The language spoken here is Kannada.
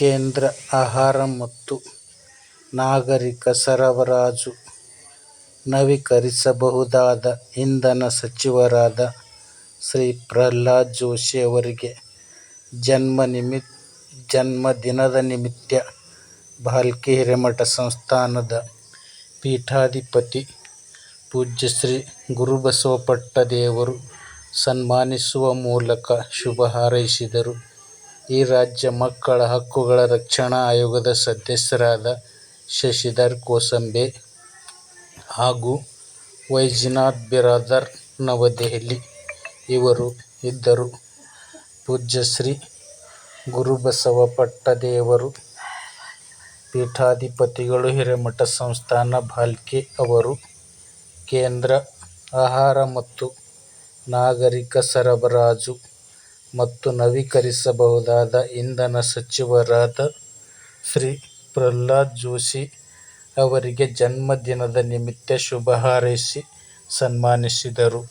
ಕೇಂದ್ರ ಆಹಾರ ಮತ್ತು ನಾಗರಿಕ ಸರಬರಾಜು ನವೀಕರಿಸಬಹುದಾದ ಇಂಧನ ಸಚಿವರಾದ ಶ್ರೀ ಪ್ರಹ್ಲಾದ್ ಜೋಶಿ ಅವರಿಗೆ ಜನ್ಮದಿನದ ನಿಮಿತ್ತ ಭಾಲ್ಕಿ ಹಿರೇಮಠ ಸಂಸ್ಥಾನದ ಪೀಠಾಧಿಪತಿ ಪೂಜ್ಯ ಶ್ರೀ ಗುರುಬಸವ ಪಟ್ಟದೇವರು ಸನ್ಮಾನಿಸುವ ಮೂಲಕ ಶುಭ ಹಾರೈಸಿದರು. ಈ ರಾಜ್ಯ ಮಕ್ಕಳ ಹಕ್ಕುಗಳ ರಕ್ಷಣಾ ಆಯೋಗದ ಸದಸ್ಯರಾದ ಶಶಿಧರ್ ಕೋಸಂಬೆ ಹಾಗೂ ವೈಜನಾಥ್ ಬಿರಾದರ್ ನವದೆಹಲಿ ಇವರು ಇದ್ದರು. ಪೂಜ್ಯ ಶ್ರೀ ಗುರುಬಸವ ಪಟ್ಟದೇವರು, ಪೀಠಾಧಿಪತಿಗಳು ಹಿರೇಮಠ ಸಂಸ್ಥಾನ ಭಾಲ್ಕೆ ಅವರು, ಕೇಂದ್ರ ಆಹಾರ ಮತ್ತು ನಾಗರಿಕ ಸರಬರಾಜು ಮತ್ತು ನವೀಕರಿಸಬಹುದಾದ ಇಂಧನ ಸಚಿವರಾದ ಶ್ರೀ ಪ್ರಹ್ಲಾದ್ ಜೋಶಿ ಅವರಿಗೆ ಜನ್ಮದಿನದ ನಿಮಿತ್ತ ಶುಭ ಹಾರೈಸಿ ಸನ್ಮಾನಿಸಿದರು.